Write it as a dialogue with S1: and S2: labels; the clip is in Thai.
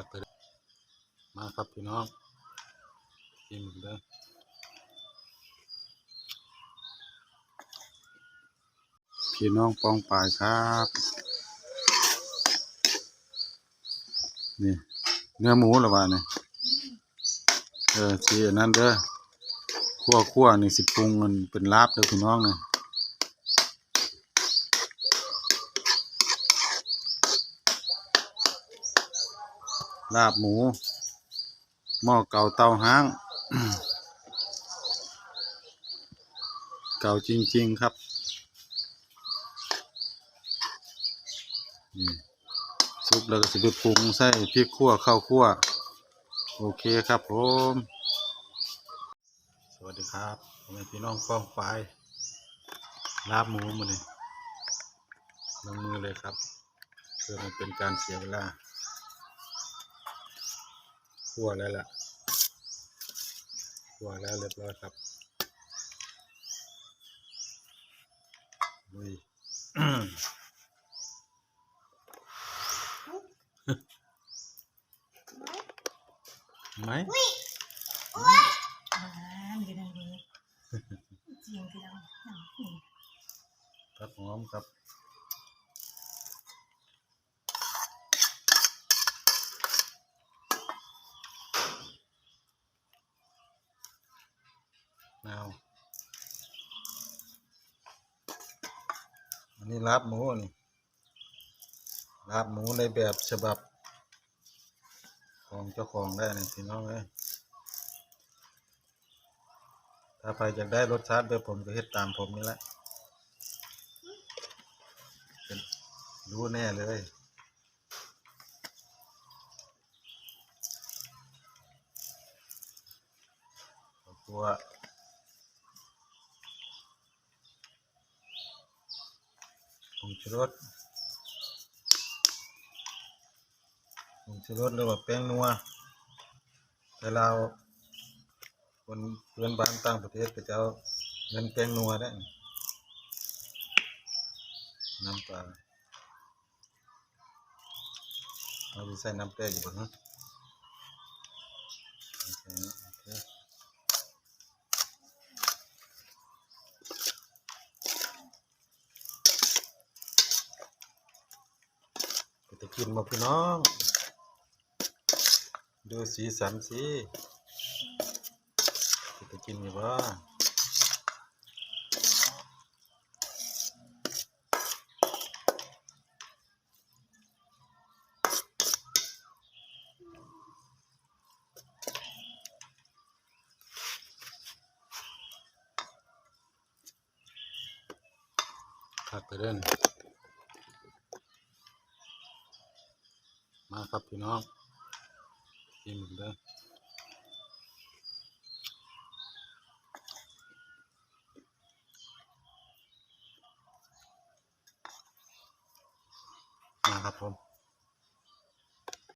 S1: ครับไปเลยมาครับพี่น้องกินเลยพี่น้องปองปายครับนี่เนื้อหมูหรือวะเนี่ยเออสีอันนั้นเด้อคั่วคั่วนี่สิปรุงมันเป็นลาบเด้อพี่น้องเนี่ย ลาบหมู หม้อเก่าเตาห้าง เก่าจริง ๆ ครับซุปแล้วก็สิไปปรุงใส่พริกขั่วข้าวคั่ว โอเคครับผม สวัสดีครับผมพี่น้องฟ้องฝ่ายลาบหมูมาเลยลงมือเลยครับ เพื่อไมันเป็นการเสียเวลา คั่วแล้วล่ะคั่วแล้วเรียบร้อยครับลุยไหม
S2: Bạn cái này đi. Chiều cái đâu. Nằm ngủ.
S1: ครับหอมครับ นาวอันนี้ลาบหมูนี่ลาบหมูในแบบฉบับ ของเจ้าของได้นะพี่น้องเอ้ยถ้าใครอยากได้รสชาติแบบผมก็เฮ็ดตามผมนี่แหละเป็นรู้แน่เลยขอบตัว งชูรสผงชูรสหรือว่าแป้งนัวแต่เราคนเพื่อนบ้านต่างประเทศก็จะเอาเงินแป้งนัวได้น้ำปลาเราจะใส่น้ำแป้งอยู่บ่ฮะโอเคโอเคก็จะ กินมาพี่น้อง ดูสีสันสิก็จะกินอยู่บ้าขัดไปเล่น มาครับพี่น้องกินหมดเลยมาครับผม